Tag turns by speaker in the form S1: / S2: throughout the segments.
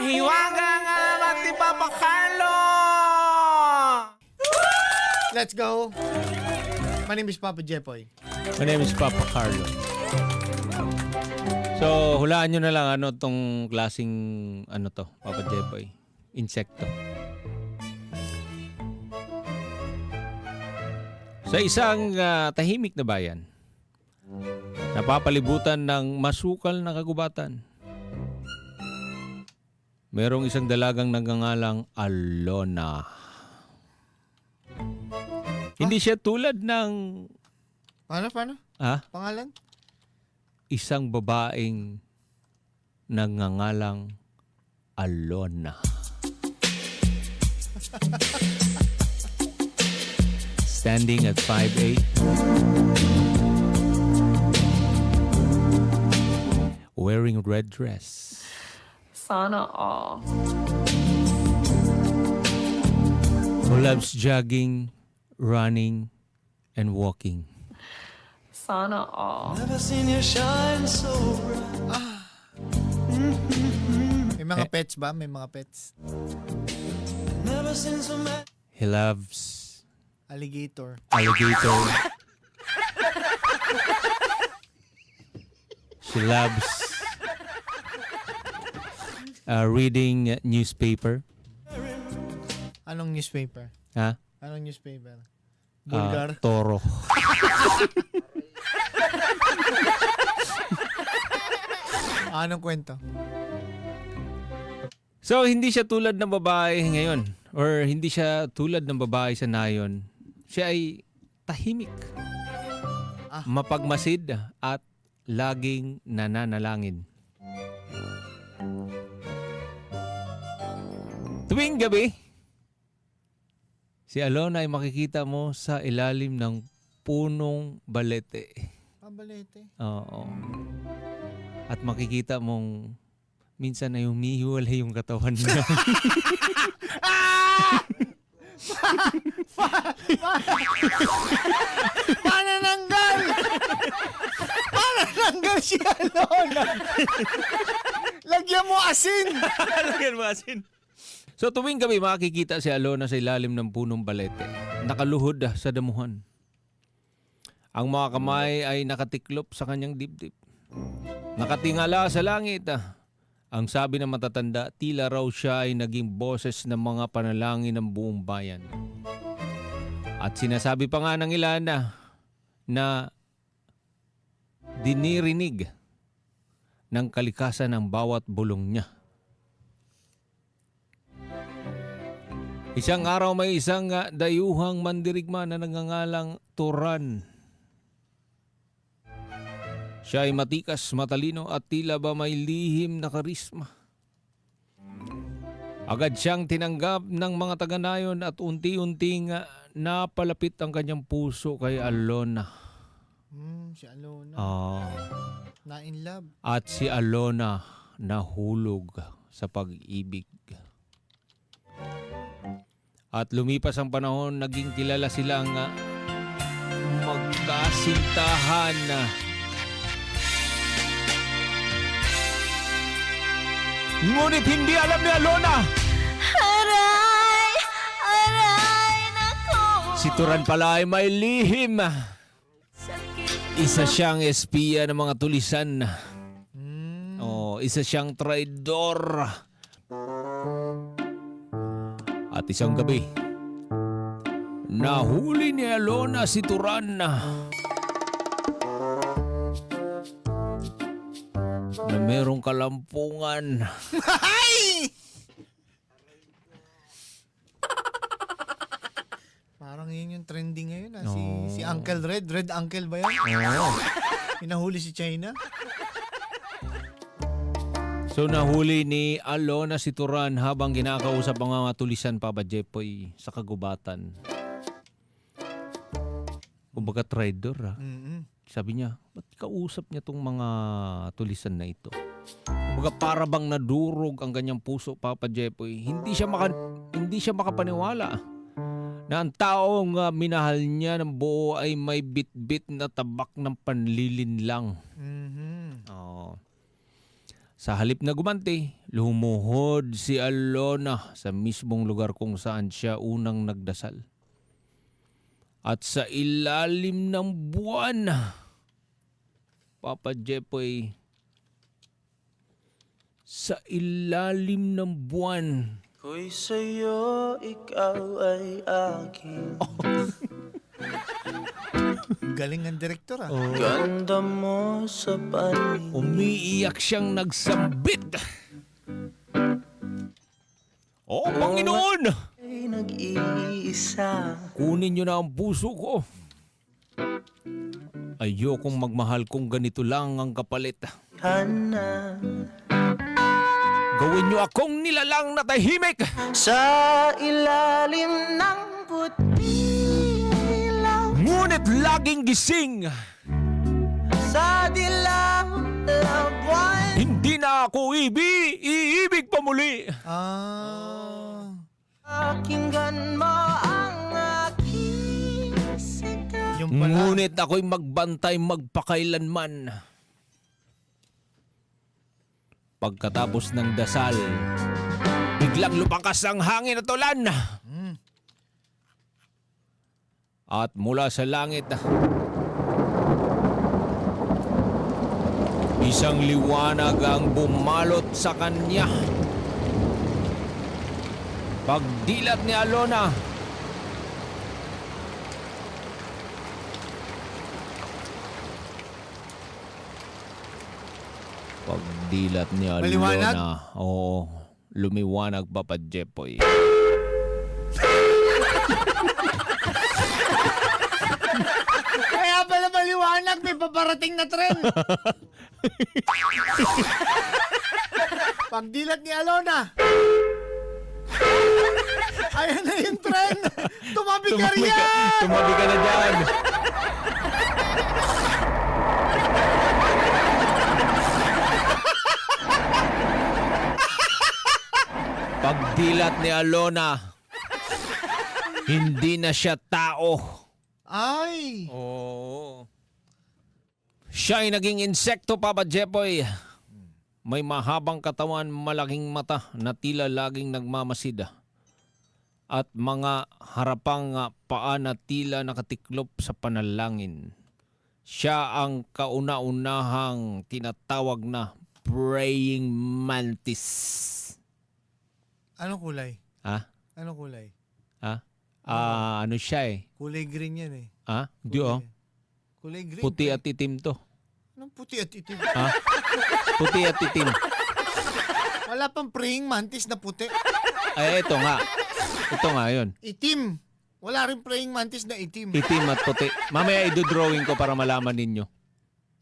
S1: Mahiwaga nga Mati Papa Carlo!
S2: Let's go. My name is Papa Jepoy.
S3: My name is Papa Carlo. So, hulaan nyo na lang ano tong klasing ano to, Papa Jeboy. Insekto. Sa isang ah, tahimik na bayan, napapalibutan ng masukal na kagubatan. Merong isang dalagang nagngangalang Alona. Hindi siya tulad ng
S2: Paano, paano?
S3: ah,
S2: Pangalan?
S3: isang babaeng nagngangalang Alona. Standing at 5'8". Wearing red dress.
S4: Sana all.
S3: Who loves jogging, running, and walking.
S4: Sana all.
S2: May mga
S3: Eh.
S2: pets ba? May mga pets.
S3: He loves
S2: Alligator.
S3: alligator. she loves uh, reading newspaper.
S2: Anong newspaper?
S3: Ha?
S2: Anong newspaper?
S3: Ah,
S2: Bulgar.
S3: toro.
S2: Anong kwento?
S3: So, hindi siya tulad ng babae ngayon. Or hindi siya tulad ng babae sa nayon. Siya ay tahimik.
S2: Ah.
S3: Mapagmasid at laging nananalangin. Tuwing gabi, si Alona ay makikita mo sa ilalim ng punong balete.
S2: Pabalete.
S3: Oo. At makikita mong minsan ay humihiwalay yung katawan niya.
S2: Panananggal! Panananggal si Alona! Lagyan mo asin!
S3: Lagyan mo asin. So tuwing gabi makikita si Alona sa ilalim ng punong balete. Nakaluhod ah, sa damuhan. Ang mga kamay ay nakatiklop sa kanyang dibdib. Nakatingala sa langit ah. Ang sabi ng matatanda, tila raw siya ay naging boses ng mga panalangin ng buong bayan. At sinasabi pa nga ng ilan na, na dinirinig ng kalikasan ng bawat bulong niya. Isang araw may isang ah, dayuhang mandirigma na nangangalang Turan. Siya ay matikas, matalino at tila ba may lihim na karisma. Agad siyang tinanggap ng mga taga-nayon at unti-unting ah, napalapit ang kanyang puso kay Alona.
S2: Hmm, si Alona.
S3: Ah,
S2: Na in love.
S3: at si Alona nahulog sa pag-ibig. At lumipas ang panahon, naging kilala silang ah, magkasintahan na. Ngunit hindi alam ni Alona,
S5: Aray! Aray! Nako!
S3: si Turan pala ay may lihim. Isa siyang espiya ng mga tulisan.
S2: Hmm.
S3: Oh, isa siyang traidor. At isang gabi, nahuli ni Alona si Turan na na merong kalampungan.
S2: Parang yun yung trending ngayon. Ah. Si, si Uncle Red. Red Uncle ba yan?
S3: Oo.
S2: Pinahuli si China?
S3: So nahuli ni Alona si Turan habang kinakausap ang mga tulisan Papa Jepoy sa kagubatan. Kumbaga traidor ah.
S2: Mm-mm.
S3: Sabi niya, ba't kausap niya tong mga tulisan na ito? Kumbaga para bang nadurog ang kanyang puso, Papa Jepoy. Hindi siya, maka, hindi siya makapaniwala na ang taong ah, minahal niya ng buo ay may bit-bit na tabak ng panlilin lang.
S2: Mhm.
S3: Oo. Sa halip na gumanti, lumuhod si Alona sa mismong lugar kung saan siya unang nagdasal. At sa ilalim ng buwan, Papa Jepoy, sa ilalim ng buwan,
S6: Ko'y sa'yo, ikaw ay akin
S2: Galing ang direktor ah.
S6: Ganda mo sa panig
S3: umiiyak siyang nagsambit. Oh, Panginoon!
S6: ay nag-iisa
S3: Kunin niyo na ang puso ko. Ayokong magmahal kung ganito lang ang kapalit.
S6: Hana
S3: Gawin niyo akong nilalang na tahimik.
S6: Sa ilalim ng
S3: laging gising.
S6: Sa dilaw na buwan
S3: Hindi na ako ibi, iibig pa muli.
S2: Ah.
S6: Pakinggan mo ang aking
S2: Yung pala.
S3: Ngunit ako'y magbantay magpakailanman. Pagkatapos ng dasal, biglang lumakas ang hangin at ulan. At mula sa langit, isang liwanag ang bumalot sa kanya. Pagdilat ni Alona, Pagdilat ni Alona.
S2: Maliwanag?
S3: Oo. Lumiwanag pa pa Jepoy.
S2: Kaya pala maliwanag, may paparating na tren. Pagdilat ni Alona. Ayan na yung tren. Tumabi ka
S3: Tumabi ka,
S2: riyan.
S3: tumabi ka na dyan. Pagdilat ni Alona, hindi na siya tao.
S2: Ay.
S3: Oo. Siya ay naging insekto, Papa Jepoy. May mahabang katawan, malaking mata na tila laging nagmamasid. At mga harapang ah, paa na tila nakatiklop sa panalangin. Siya ang kauna-unahang tinatawag na praying mantis.
S2: Anong kulay?
S3: Ha?
S2: Anong kulay?
S3: Ha? Ah, ano siya eh?
S2: Kulay green yan eh.
S3: Ha? Di oh.
S2: Kulay green.
S3: Puti at itim to.
S2: Anong puti at itim?
S3: Ha? Puti at itim.
S2: Wala pang praying mantis na puti.
S3: Ay, ito nga. Ito nga yun.
S2: Itim. Wala rin praying mantis na itim.
S3: Itim at puti. Mamaya i-drawing ko para malaman ninyo.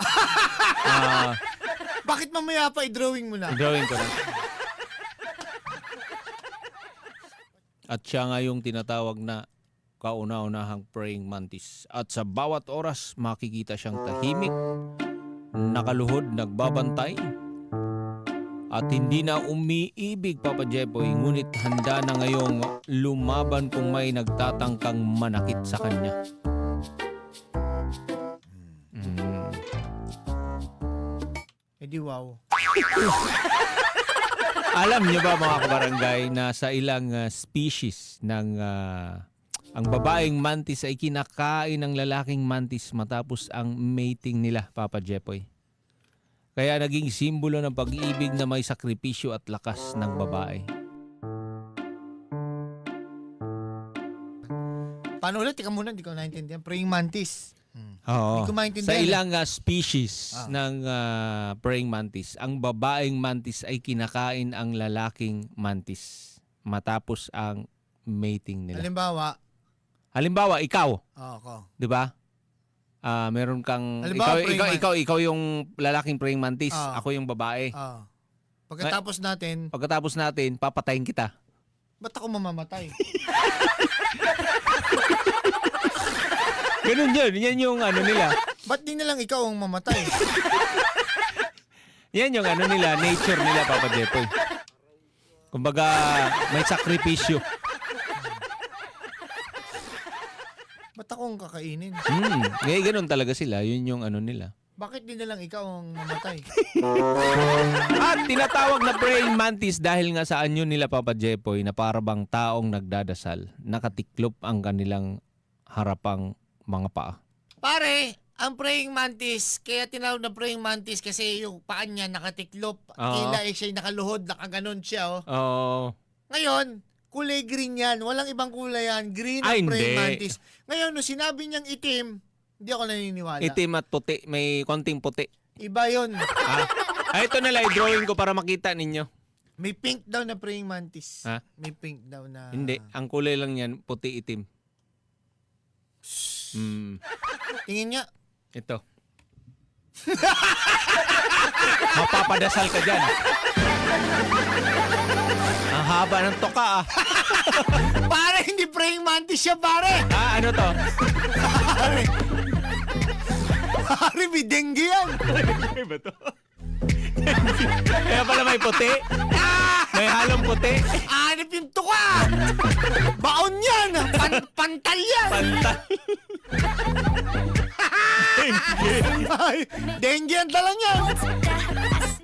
S3: Ah,
S2: Bakit mamaya pa i-drawing mo na?
S3: i-drawing ko na. At siya nga yung tinatawag na kauna-unahang praying mantis. At sa bawat oras, makikita siyang tahimik, nakaluhod, nagbabantay, at hindi na umiibig, Papa Jepoy, ngunit handa na ngayong lumaban kung may nagtatangkang manakit sa kanya. Mm.
S2: Eh di wow.
S3: Alam niyo ba mga kabarangay na sa ilang ah, species ng ah, ang babaeng mantis ay kinakain ng lalaking mantis matapos ang mating nila, Papa Jepoy. Kaya naging simbolo ng pag-ibig na may sakripisyo at lakas ng babae.
S2: Paano ulit? Tika muna, hindi ko naintindihan. Praying mantis.
S3: Oo.
S2: Hindi ko maintindihan
S3: Sa ilang ah, species
S2: Ah.
S3: ng ah, praying mantis, ang babaeng mantis ay kinakain ang lalaking mantis matapos ang mating nila.
S2: Halimbawa,
S3: Halimbawa, ikaw,
S2: oh, ako.
S3: 'di ba? Ah, meron kang ikaw,
S2: Halimbawa, praying
S3: ikaw,
S2: man-
S3: ikaw ikaw yung lalaking praying mantis,
S2: Ah.
S3: ako yung babae.
S2: Ah. Pagkatapos natin,
S3: Pagkatapos natin, papatayin kita.
S2: ba't ako mamamatay?
S3: Ganun 'yun. Yan yung ano nila.
S2: ba't di na lang ikaw ang mamatay?
S3: Yan yung ano nila, nature nila Papa Jepoy. Kumbaga, may sakripisyo.
S2: Ba't ako ang kakainin?
S3: Hmm, ngayon ganun talaga sila. Yun yung ano nila.
S2: Bakit di na lang ikaw ang mamatay?
S3: At tinatawag na praying mantis dahil nga sa anyo nila Papa Jepoy na parabang taong nagdadasal, nakatiklop ang kanilang harapang mga paa.
S2: Pare, ang praying mantis, kaya tinawag na praying mantis kasi yung paan niya nakatiklop.
S3: Oo.
S2: Tila eh siya nakaluhod, nakaganon siya. Oh.
S3: Oo.
S2: Ngayon, kulay green yan. Walang ibang kulay yan. Green
S3: Ay,
S2: ang praying
S3: hindi.
S2: mantis. Ngayon, nung sinabi niyang itim, hindi ako naniniwala.
S3: Itim at puti, may konting puti.
S2: Iba yun.
S3: Ah, ah ito na lang, drawing ko para makita ninyo.
S2: May pink daw na praying mantis.
S3: Ha?
S2: May pink daw na...
S3: Hindi, ang kulay lang yan, puti itim. Mm,
S2: Tingin niya.
S3: ito. Mapapadasal ka dyan. Ang haba ng toka ah.
S2: Pare, hindi praying mantis siya, pare.
S3: Ah, ano to?
S2: Pare. Pare, may dengue yan.
S3: Ba to? Kaya pala may puti. May halong puti.
S2: Anip yung tuka. Baon yan. Pan pantal yan.
S3: Panta.
S2: Ay, dengue yan talaga yan.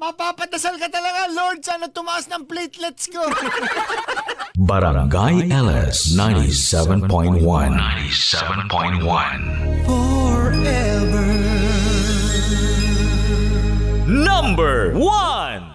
S2: Mapapadasal ka talaga, Lord. Sana tumaas ng platelets ko.
S7: Barangay LS 97.1 97.1
S6: Forever
S7: Number 1